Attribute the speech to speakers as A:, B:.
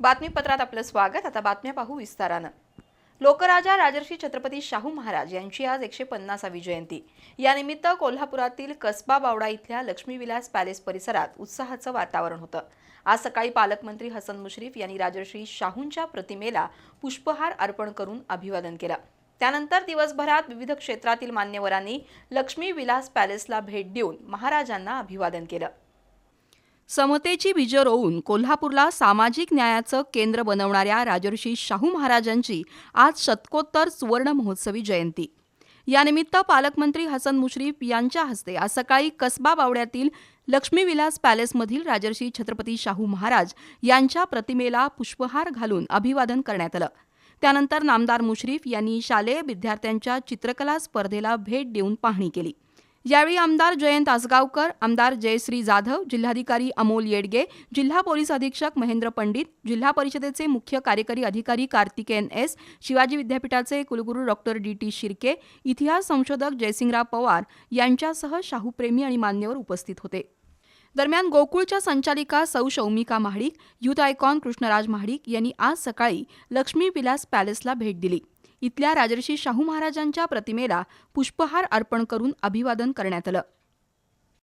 A: बातमीपत्रात आपलं स्वागत आता बातम्या पाहू विस्तारानं लोकराजा राजर्षी छत्रपती शाहू महाराज यांची आज एकशे पन्नासावी जयंती यानिमित्त कोल्हापुरातील कसबा बावडा इथल्या लक्ष्मीविलास पॅलेस परिसरात उत्साहाचं वातावरण होतं आज सकाळी पालकमंत्री हसन मुश्रीफ यांनी राजर्षी शाहूंच्या प्रतिमेला पुष्पहार अर्पण करून अभिवादन केलं त्यानंतर दिवसभरात विविध क्षेत्रातील मान्यवरांनी लक्ष्मी विलास पॅलेसला भेट देऊन महाराजांना अभिवादन केलं
B: समतेची बीजं रोवून कोल्हापूरला सामाजिक न्यायाचं केंद्र बनवणाऱ्या राजर्षी शाहू महाराजांची आज शतकोत्तर सुवर्ण महोत्सवी जयंती यानिमित्त पालकमंत्री हसन मुश्रीफ यांच्या हस्ते आज सकाळी कसबा बावड्यातील लक्ष्मीविलास पॅलेसमधील राजर्षी छत्रपती शाहू महाराज यांच्या प्रतिमेला पुष्पहार घालून अभिवादन करण्यात आलं त्यानंतर नामदार मुश्रीफ यांनी शालेय विद्यार्थ्यांच्या चित्रकला स्पर्धेला भेट देऊन पाहणी केली यावेळी आमदार जयंत आसगावकर आमदार जयश्री जाधव जिल्हाधिकारी अमोल येडगे जिल्हा पोलीस अधीक्षक महेंद्र पंडित जिल्हा परिषदेचे मुख्य कार्यकारी अधिकारी कार्तिकेन एस शिवाजी विद्यापीठाचे कुलगुरू डॉक्टर डी टी शिर्के इतिहास संशोधक जयसिंगराव पवार यांच्यासह शाहूप्रेमी आणि मान्यवर उपस्थित होते दरम्यान गोकुळच्या संचालिका सौ शौमिका महाडिक युथ आयकॉन कृष्णराज महाडिक यांनी आज सकाळी लक्ष्मी विलास पॅलेसला भेट दिली इथल्या राजर्षी शाहू महाराजांच्या प्रतिमेला पुष्पहार अर्पण करून अभिवादन करण्यात आलं